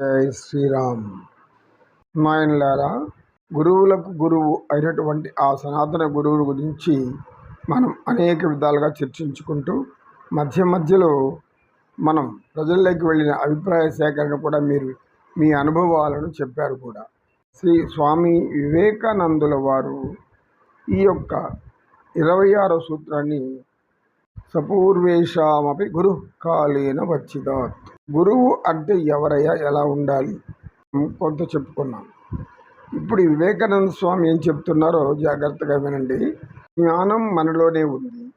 జై శ్రీరామ్. నాయనలారా గురువులకు గురువు అయినటువంటి ఆ సనాతన గురువుల గురించి మనం అనేక విధాలుగా చర్చించుకుంటూ మధ్య మధ్యలో మనం ప్రజల్లోకి వెళ్ళిన అభిప్రాయ సేకరణ కూడా మీరు మీ అనుభవాలను చెప్పారు కూడా. శ్రీ స్వామి వివేకానందుల వారు ఈ యొక్క ఇరవై ఆరో సూత్రాన్ని సపూర్వేషామపి గురు కాలేన వచ్చిదాత్ గురువు అంటే ఎవరయ్యా? ఎలా ఉండాలి? కొంత చెప్పుకున్నాం. ఇప్పుడు వివేకానంద స్వామి ఏం చెప్తున్నారో జాగ్రత్తగా వినండి. జ్ఞానం మనలోనే ఉంది.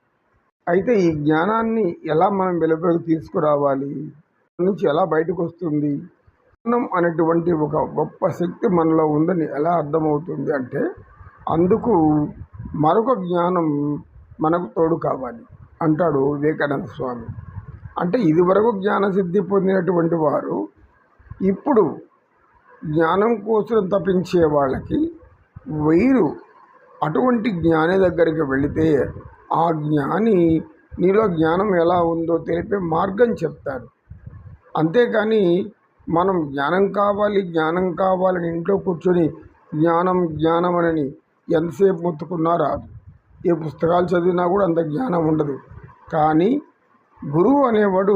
అయితే ఈ జ్ఞానాన్ని ఎలా మనం వెలుపలికి తీసుకురావాలి? నుంచి ఎలా బయటకు వస్తుంది? జ్ఞానం అనేటువంటి ఒక గొప్ప శక్తి మనలో ఉందని ఎలా అర్థమవుతుంది అంటే అందుకు మరొక జ్ఞానం మనకు తోడు కావాలి. అంటాడు వివేకానంద స్వామి. అంటే ఇదివరకు జ్ఞానసిద్ధి పొందినటువంటి వారు ఇప్పుడు జ్ఞానం కోసం తప్పించే వాళ్ళకి వైరు అటువంటి జ్ఞాని దగ్గరికి వెళితే ఆ జ్ఞాని నీలో జ్ఞానం ఎలా ఉందో తెలిపే మార్గం చెప్తారు. అంతేకాని మనం జ్ఞానం కావాలి జ్ఞానం కావాలని ఇంట్లో కూర్చొని జ్ఞానం జ్ఞానం అని ఎంతసేపు మొత్తుకున్నా రాదు. ఏ పుస్తకాలు చదివినా కూడా అంత జ్ఞానం ఉండదు. కానీ గురువు అనేవాడు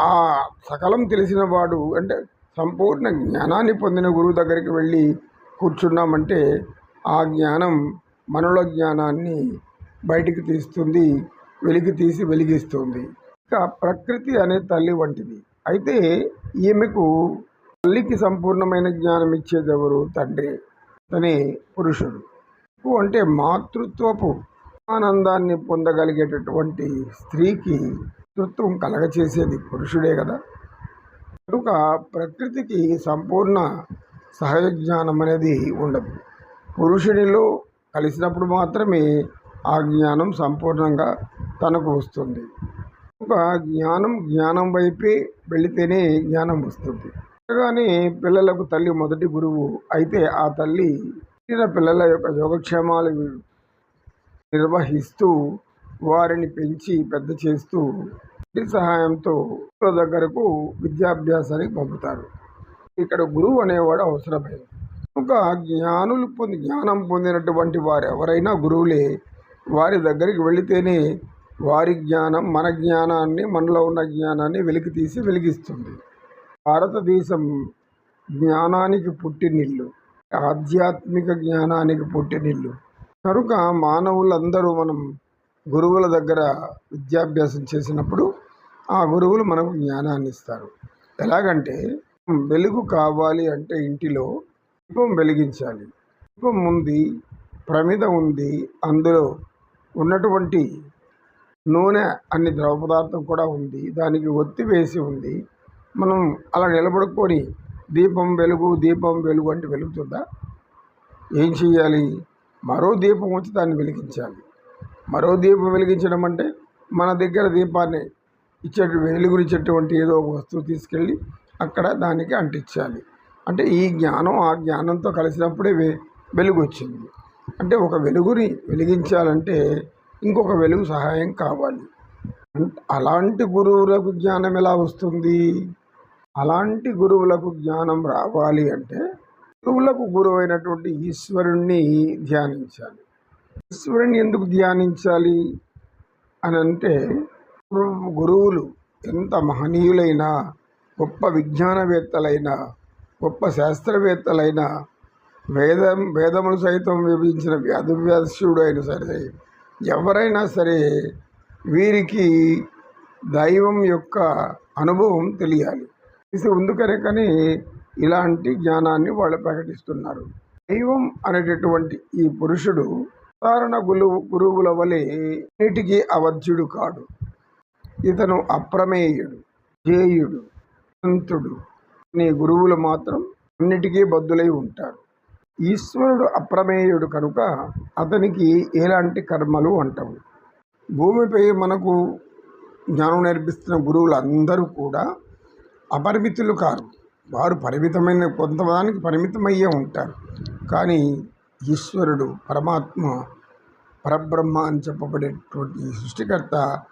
ఆ సకలం తెలిసినవాడు అంటే సంపూర్ణ జ్ఞానాన్ని పొందిన గురువు దగ్గరికి వెళ్ళి కూర్చున్నామంటే ఆ జ్ఞానం మనలో జ్ఞానాన్ని బయటికి తీస్తుంది వెలికి తీసి వెలిగిస్తుంది. ఇక ప్రకృతి అనే తల్లి వంటిది. అయితే ఈమెకు తల్లికి సంపూర్ణమైన జ్ఞానం ఇచ్చేది ఎవరు? తండ్రి. తనే పురుషుడు. అంటే మాతృత్వపు ఆనందాన్ని పొందగలిగేటటువంటి స్త్రీకి తృత్వం కలగచేసేది పురుషుడే కదా. కనుక ప్రకృతికి సంపూర్ణ సహజ జ్ఞానం అనేది ఉండదు. పురుషునిలో కలిసినప్పుడు మాత్రమే ఆ జ్ఞానం సంపూర్ణంగా తనకు వస్తుంది. ఒక జ్ఞానం జ్ఞానం వైపే వెళితేనే జ్ఞానం వస్తుంది. కానీ పిల్లలకు తల్లి మొదటి గురువు అయితే ఆ తల్లి పుట్టిన పిల్లల యొక్క యోగక్షేమాలు నిర్వహిస్తూ వారిని పెంచి పెద్ద చేస్తూ సహాయంతో దగ్గరకు విద్యాభ్యాసానికి పంపుతారు. ఇక్కడ గురువు అనేవాడు అవసరమైంది కనుక జ్ఞానులు పొంది జ్ఞానం పొందినటువంటి వారు ఎవరైనా గురువులే. వారి దగ్గరికి వెళితేనే వారి జ్ఞానం మన జ్ఞానాన్ని మనలో ఉన్న జ్ఞానాన్ని వెలికి తీసి వెలిగిస్తుంది. భారతదేశం జ్ఞానానికి పుట్టినిల్లు ఆధ్యాత్మిక జ్ఞానానికి పుట్టినిల్లు. కనుక మానవులందరూ మనం గురువుల దగ్గర విద్యాభ్యాసం చేసినప్పుడు ఆ గురువులు మనకు జ్ఞానాన్ని ఇస్తారు. ఎలాగంటే వెలుగు కావాలి అంటే ఇంటిలో దీపం వెలిగించాలి. దీపం ఉంది ప్రమిద ఉంది అందులో ఉన్నటువంటి నూనె అన్ని ద్రవ పదార్థం కూడా ఉంది దానికి ఒత్తి వేసి ఉంది. మనం అలా నిలబడుకొని దీపం వెలుగు దీపం వెలుగు అంటే వెలుగుతుందా? ఏం చేయాలి మరో దీపం వచ్చి దాన్ని వెలిగించాలి. మరో దీపం వెలిగించడం అంటే మన దగ్గర దీపాన్ని ఇచ్చే వెలుగునిచ్చేటువంటి ఏదో ఒక వస్తువు తీసుకెళ్ళి అక్కడ దానికి అంటించాలి. అంటే ఈ జ్ఞానం ఆ జ్ఞానంతో కలిసినప్పుడే వె వెలుగు వచ్చింది అంటే ఒక వెలుగుని వెలిగించాలంటే ఇంకొక వెలుగు సహాయం కావాలి. అలాంటి గురువులకు జ్ఞానం ఎలా వస్తుంది? అలాంటి గురువులకు జ్ఞానం రావాలి అంటే గురువులకు గురువైనటువంటి ఈశ్వరుణ్ణి ధ్యానించాలి. ఈశ్వరుణ్ణి ఎందుకు ధ్యానించాలి? అని అంటే గురువులు ఎంత మహనీయులైనా గొప్ప విజ్ఞానవేత్తలైనా గొప్ప శాస్త్రవేత్తలైనా వేదం వేదములు సైతం విభజించిన వ్యాధవ్యాసుడు అయినా సరే ఎవరైనా సరే వీరికి దైవం యొక్క అనుభవం తెలియాలి. ఇది అందుకనే కానీ ఇలాంటి జ్ఞానాన్ని వాళ్ళు ప్రకటిస్తున్నారు. దైవం అనేటటువంటి ఈ పురుషుడు సాధారణ గురువు గురువుల వలె నీటికి అవధ్యుడు కాడు. ఇతను అప్రమేయుడు జేయుడు సంతుడు నీ గురువులు మాత్రం అన్నిటికీ బద్దులై ఉంటారు. ఈశ్వరుడు అప్రమేయుడు కనుక అతనికి ఎలాంటి కర్మలు అంటవు. భూమిపై మనకు జ్ఞానం నేర్పిస్తున్న గురువులు అందరూ కూడా అపరిమితులు కారు. వారు పరిమితమైన కొంతదానికి పరిమితమయ్యే ఉంటారు. కానీ ఈశ్వరుడు పరమాత్మ పరబ్రహ్మ అని చెప్పబడేటువంటి సృష్టికర్త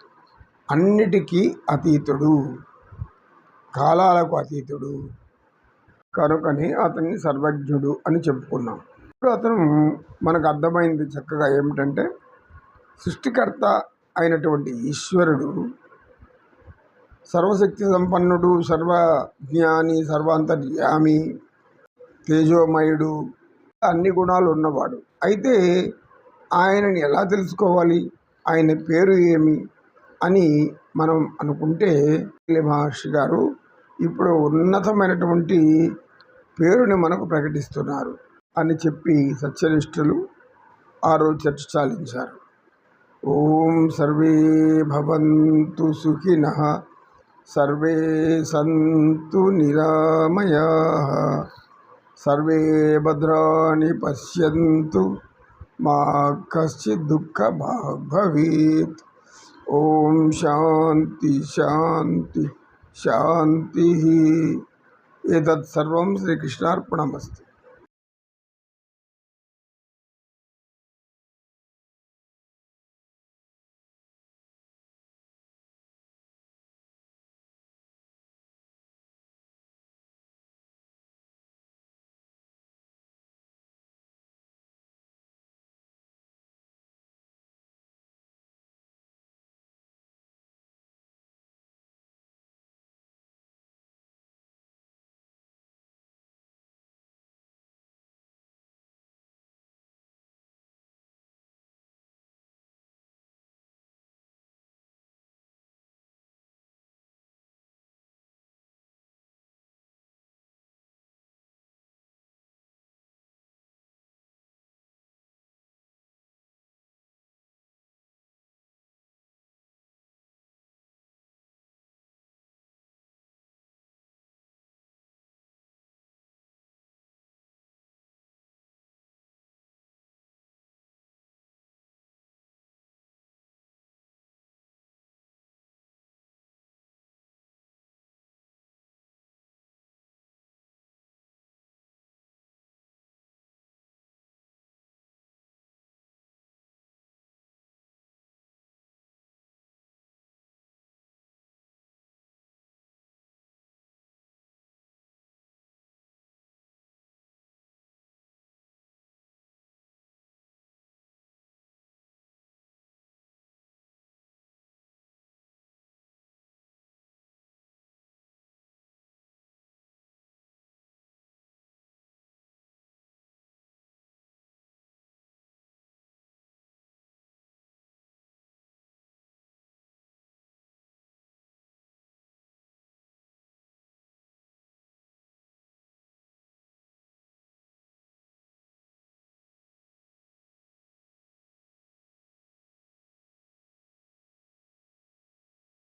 అన్నిటికీ అతీతుడు. కాలాలకు అతీతుడు. కనుకని అతన్ని సర్వజ్ఞుడు అని చెప్పుకున్నాం. ఇప్పుడు అతను మనకు అర్థమైంది చక్కగా ఏమిటంటే సృష్టికర్త అయినటువంటి ఈశ్వరుడు సర్వశక్తి సంపన్నుడు సర్వజ్ఞాని సర్వాంతర్యామి తేజోమయుడు అన్ని గుణాలు ఉన్నవాడు. అయితే ఆయనని ఎలా తెలుసుకోవాలి? ఆయన పేరు ఏమి? అని మనం అనుకుంటే మహర్షి గారు ఇప్పుడు ఉన్నతమైనటువంటి పేరుని మనకు ప్రకటిస్తున్నారు అని చెప్పి సత్యనిష్ఠులు ఆ రోజు చర్చ చాలించారు. ఓం సర్వే భవంతు సుఖిన सर्वे सन्तु निरामया। सर्वे भद्राणि पश्यन्तु, मा कश्चित् दुःखभाग् भवेत्। ॐ शान्ति शान्ति, शान्तिः। एतत् सर्वं श्रीकृष्णार्पणमस्ति।